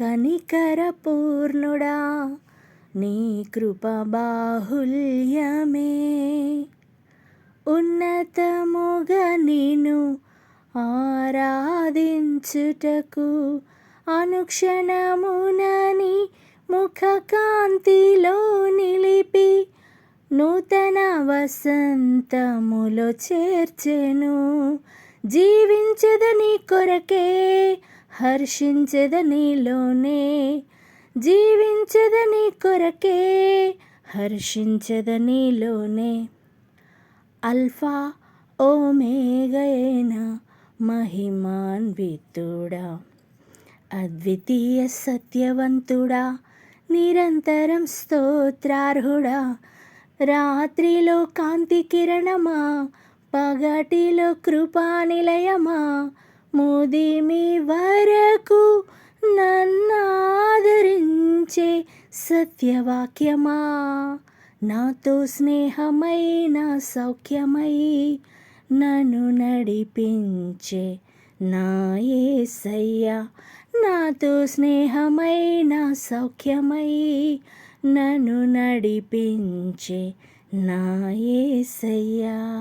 కనికర పూర్ణుడా నీ కృప బాహుల్యమే ఉన్నతముగా నేను ఆరాధించుటకు అనుక్షణమునని ముఖకాంతిలో నిలిపి నూతన వసంతములో చేర్చెను. జీవించదని కొరకే హర్షించదనిలోనే జీవించదని కొరకే హర్షించదనిలోనే అల్ఫా ఓమేగైన మహిమాన్వితుడా అద్వితీయ సత్యవంతుడా నిరంతరం స్తోత్రార్హుడా. రాత్రిలో కాంతి కిరణమా పగటిలో కృపానిలయమా ముదిమి వరకు నన్నాదరించే సత్యవాక్యమా? నాతో స్నేహమై నా సౌఖ్యమై నన్ను నడిపించే నా యేసయ్యా నాతో స్నేహమై నా సౌఖ్యమై నన్ను నడిపించే నా యేసయ్యా